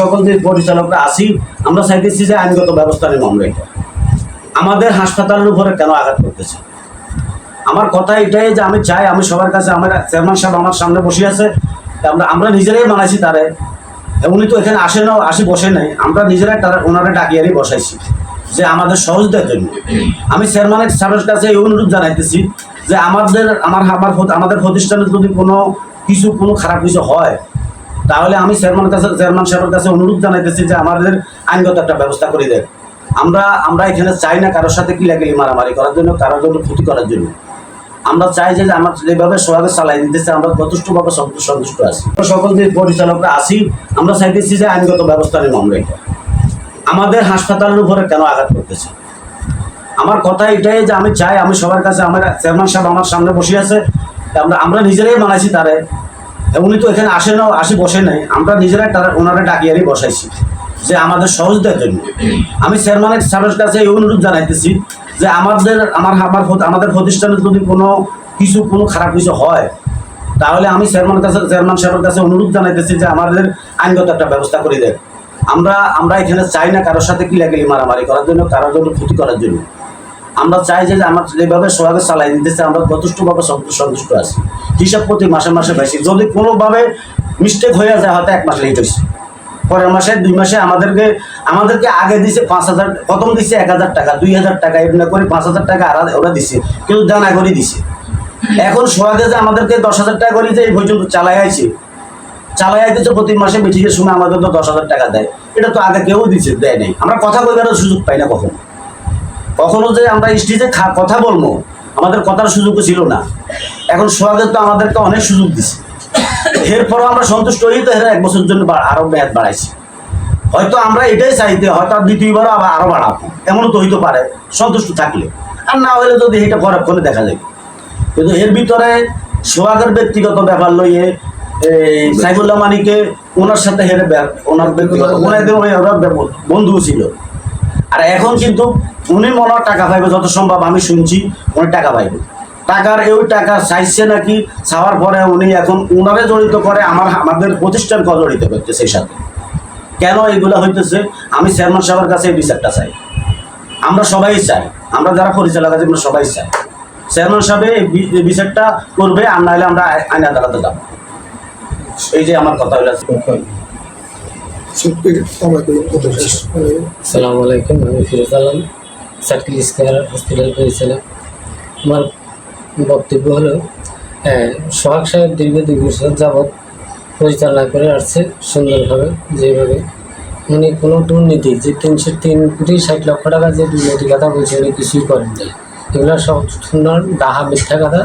সকল যে পরিচালকরা আসি আমরা চাইতেছি যে আইনগত ব্যবস্থা নেব আমরা এটা। আমাদের হাসপাতালের উপরে কেন আঘাত করতেছে? আমার কথা এটাই যে আমি চাই, আমি সবার কাছে, আমার চেয়ারম্যান সাহেব আমার সামনে বসে আছে আমরা আমরা নিজেরাই বানাইছি তারে। উনি তো এখানে আসে না, আসি বসে নাই। আমরা নিজেরাই তারা, ওনারা ডাকিয়ারই বসাইছি যে আমাদের সহজতার জন্য। আমি চেয়ারম্যানের সাহেবের কাছে এই অনুরোধ জানাইতেছি যে আমাদের, আমার আমার আমাদের প্রতিষ্ঠানে যদি কোনো কিছু, কোনো খারাপ কিছু হয় তাহলে আমি চেয়ারম্যান কাছে চেয়ারম্যান সাহেবের কাছে অনুরোধ জানাইতেছি যে আমাদের আইনগত একটা ব্যবস্থা করে দেন। আমরা আমরা এখানে চাই না কারোর সাথে কি কিলাকিলি মারামারি করার জন্য, কারোর জন্য ক্ষতি করার জন্য। আমরা চাই যে আমার যেভাবে সোহাগে চালাই দিতেছে, আমরা যথেষ্টভাবে সন্তুষ্ট আছি। সকল যে পরিচালকরা আসি আমরা চাইতেছি যে আইনগত ব্যবস্থা নেব আমরা এটা। আমাদের হাসপাতালের উপরে কেন আঘাত করতেছে? আমার কথা এটাই যে আমি চাই, আমি সবার কাছে, আমার চেয়ারম্যান সাহেব আমার সামনে বসে আছে আমরা আমরা নিজেরাই বানাইছি তারে। উনি তো এখানে আসে না, আসি, বসে নাই। আমরা নিজেরাই তারা ওনারা ডাকিয়ারই বসাইছি যে আমাদের সহজতার জন্য। আমি চেয়ারম্যানের সাহেবের কাছে এই অনুরোধ জানাইতেছি যে আমাদের, আমার আমার আমাদের প্রতিষ্ঠানে যদি কোনো কিছু, কোনো খারাপ কিছু হয়, তাহলে আমি চেয়ারম্যান কাছে চেয়ারম্যান সাহেবের কাছে অনুরোধ জানাইতেছি যে আমাদের আইনগত একটা ব্যবস্থা করে দেন। আমরা আমরা এখানে চাই না কারোর সাথে কিলাকিলি মারামারি করার জন্য, কারোর জন্য ক্ষতি করার জন্য। আমরা চাই যে আমার যেভাবে সোহাগে চালাই দিতেছে, আমরা যথেষ্টভাবে সন্তুষ্ট আছি। হিসাব প্রতি মাসে মাসে বেশি। যদি কোনোভাবে মিস্টেক হয়ে যায়, হয়তো এক মাস লেট হয়েছে পরের মাসে, দুই মাসে আমাদেরকে আমাদেরকে আগে দিছে পাঁচ হাজার প্রথম দিছে এক হাজার টাকা, দুই হাজার টাকা, এমনি করে পাঁচ হাজার টাকা আর ওরা দিছে। কিন্তু জানা করে দিছে। এখন সোহাগে যে আমাদেরকে দশ হাজার টাকা করে যে এই পর্যন্ত চালাই আইছে, চালাই আইতেছে প্রতি মাসে মিটিংয়ের সময় আমাদের তো দশ হাজার টাকা দেয়। এটা তো আগে কেউ দিচ্ছে দেয় নাই। আমরা কথা কইবারও সুযোগ পাই না কখনো। কখনো যে আমরা স্টেজে কথা বলব আমাদের কথার সুযোগও ছিল না। এখন সোহাগের তো আমাদেরকে অনেক সুযোগ দিছে। এরপরও আমরা সন্তুষ্ট হই তো এক বছরের জন্য বা- আরও মেয়াদ বাড়াইছি। হয়তো আমরা এটাই চাইতে হয়তো আর দ্বিতীয়বারও আবার আরও বাড়াবো। এমনও তো হইতে পারে সন্তুষ্ট থাকলে। আর না হলে যদি এটা পরে করে দেখা যায়। কিন্তু এর ভিতরে সোহাগের ব্যক্তিগত ব্যাপার লইয়ে এই সাইফুল্লাহ মানিকে ওনার সাথে হেরে ওনার ব্যক্তিগত ওনাদের ওই ওরা বন্ধু ছিল। আর এখন কিন্তু উনি মনে হয় টাকা পাইবে, যত সম্ভব আমি শুনছি উনি টাকা পাইবে। টাকার এই টাকা চাইছে নাকি, চাওয়ার পরে উনি এখন উনারে জড়িত করে, আমার, আমাদের প্রতিষ্ঠানকে জড়িত করতে সেই সাথে। কেন এগুলো হইতেছে? আমি চেয়ারম্যান সাহেবের কাছে এই বিচারটা চাই। আমরা সবাই চাই। আমরা যারা পরিচালক আছি, আমরা সবাই চাই। চেয়ারম্যান সাহেব এই বিচারটা করবে, আর নাহলে আমরা আই- আইন আদালতে যাব। এই যে আমার কথা হইল। আসসালামু আলাইকুম আমি Firoz Alam circle square hospital পরিচালক। আমার বক্তব্য হলো হ্যাঁ, সোহাগ সাহেব দীর্ঘ দুই বছর যাবৎ পরিচালনা করে আসছে সুন্দরভাবে যেভাবে। উনি কোনো দুর্নীতি যে তিনশো তিন কোটি ষাট লক্ষ টাকা যে দুর্নীতি কথা বলছে উনি কিছুই করেন নাই। এগুলো সব সুন্দর ডাহা মিথ্যা কথা।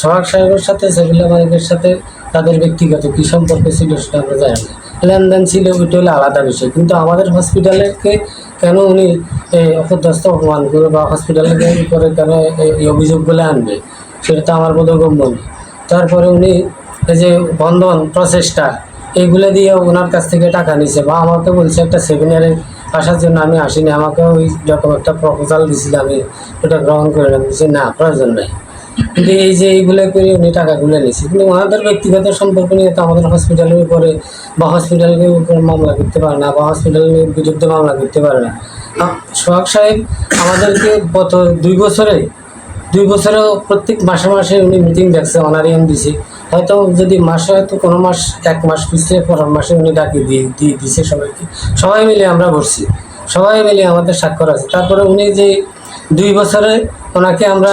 সোহাগ সাহেবের সাথে সেগুলা মালিকের সাথে তাদের ব্যক্তিগত কী সম্পর্ক ছিল সেটা আমরা জানি না। লেনদেন ছিল, ওইটা হলো আলাদা বিষয়। কিন্তু আমাদের হসপিটালকে কেন উনি এই অপদস্থ অপমান করে বা হসপিটালকে করে কেন এই- অভিযোগগুলো আনবে? সেটা তো আমার বোধগম্য নয় তারপরে উনি এই যে বন্ধন প্রচেষ্টা এইগুলো দিয়ে ওনার কাছ থেকে টাকা নিছে বা আমাকে বলছে একটা সেমিনারে আসার জন্য আমি আসিনি, আমাকে ওই রকম একটা প্রপোজাল দিছিল, আমি ওটা গ্রহণ করে বলছি, না, প্রয়োজন নাই। কিন্তু এই যে এইগুলো করে উনি টাকাগুলো নিয়েছে। কিন্তু ওনাদের ব্যক্তিগত সম্পর্ক নিয়ে তো আমাদের হসপিটালের উপরে বা হসপিটালের উপরে মামলা করতে পারে না বা হসপিটালের বিরুদ্ধে মামলা করতে পারে না। সোহাগ সাহেব, আমাদেরকে গত দুই বছরে, দুই বছরেও প্রত্যেক মাসে মাসে উনি মিটিং দেখছে অনারিয়াম দিছে। হয়তো যদি মাসে, হয়তো কোনো মাস, এক মাস পিছিয়ে পরের মাসে উনি ডাকি দিয়ে দিয়ে দিছে সবাইকে। সবাই মিলে আমরা বসছি। সবাই মিলে আমাদের স্বাক্ষর আছে। তারপরে উনি যে দুই বছরে ওনাকে আমরা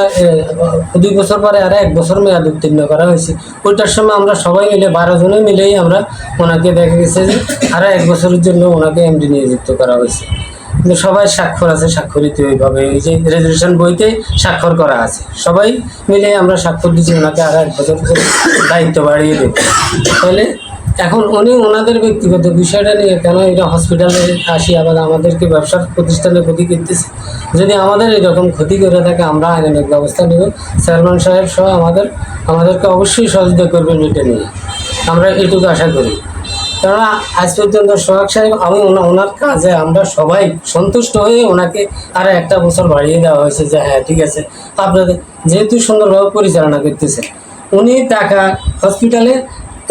দুই বছর পরে আর এক বছর মেয়াদ উত্তীর্ণ করা হয়েছে। ওইটার সময় আমরা সবাই মিলে, বারো জনে মিলেই আমরা ওনাকে দেখা গেছে যে আরও এক বছরের জন্য ওনাকে এমডি নিযুক্ত করা হয়েছে। কিন্তু সবাই স্বাক্ষর আছে, স্বাক্ষরিত ওইভাবে। এই যে রেজলিউশন বইতে স্বাক্ষর করা আছে। সবাই মিলে আমরা স্বাক্ষর দিচ্ছি ওনাকে আর এক বছর দায়িত্ব বাড়িয়ে দেব। তাহলে এখন উনি ওনাদের ব্যক্তিগত বিষয়টা নিয়ে কেন এটা হসপিটালে আসি আবার আমাদেরকে ব্যবসার প্রতিষ্ঠানে ক্ষতি করতেছে? যদি আমাদের এরকম ক্ষতি করে থাকে, আমরা আইনানিক ব্যবস্থা নেব। চেয়ারম্যান সাহেব সহ আমাদের, আমাদেরকে অবশ্যই সহযোগিতা করবেন এটা নিয়ে। আমরা এটুকু আশা করি। কেননা আজ পর্যন্ত সোহাগ সাহেব, আমি ওনা- ওনার কাজে আমরা সবাই সন্তুষ্ট হয়ে ওনাকে আরও একটা বছর বাড়িয়ে দেওয়া হয়েছে যে হ্যাঁ ঠিক আছে। আপনাদের যেহেতু সুন্দরভাবে পরিচালনা করতেছে, উনি টাকা হসপিটালে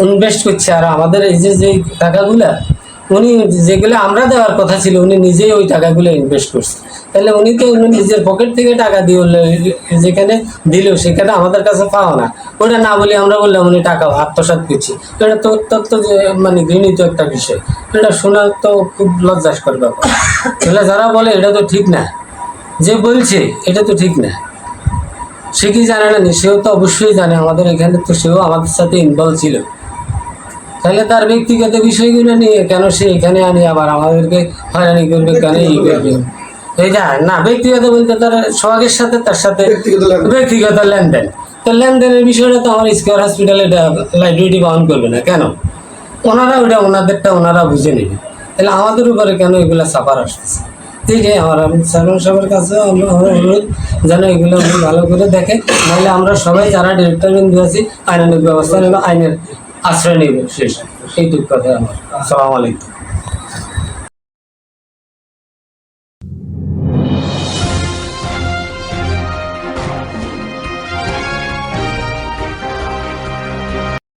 ইনভেস্ট করছে। আর আমাদের এই যে যে টাকাগুলা, উনি যেগুলো আমরা দেওয়ার কথা ছিল, উনি নিজেই ওই টাকাগুলো ইনভেস্ট করছে। তাহলে উনি তো উনি নিজের পকেট থেকে টাকা দিয়ে যেখানে দিল, সেখানে আমাদের কাছে পাও না। ওটা না বলে আমরা বললাম, উনি টাকা আত্মসাৎ করছি। এটা তো অত্যন্ত মানে ঘৃণিত একটা বিষয়। এটা শোনার তো খুব লজ্জাস্কর ব্যাপার। যারা বলে, এটা তো ঠিক না। যে বলছে, এটা তো ঠিক না। সে কি জানে না সেও তো অবশ্যই জানে। আমাদের এখানে তো সেও আমাদের সাথে ইনভলভ ছিল। তাহলে তার ব্যক্তিগত বিষয়গুলো নিয়ে কেন সে এখানে আনি আবার আমাদেরকে হয়রানি করবে কেন ই করবে? এটা না ব্যক্তিগত বলতে তার সোহাগের সাথে তার সাথে ব্যক্তিগত লেনদেন। তো লেনদেনের বিষয়টা তো আমার স্কোয়ার হসপিটালে এটা লাইব্রেরি বহন করবে না। কেন? ওনারা ওটা ওনাদেরটা ওনারা বুঝে নেবে। তাহলে আমাদের উপরে কেন এগুলো সাফার আসতেছে? এইটাই আমার আমি সালমান সাহেবের কাছে অনুরোধ যেন এগুলো ভালো করে দেখে। নাহলে আমরা সবাই যারা ডিরেক্টর বিন্দু আছি আইনানিক ব্যবস্থা নেব আইনের আশ্রয় নেব শেষ। এইটুকু কথা আমার। সালাম আলাইকুম।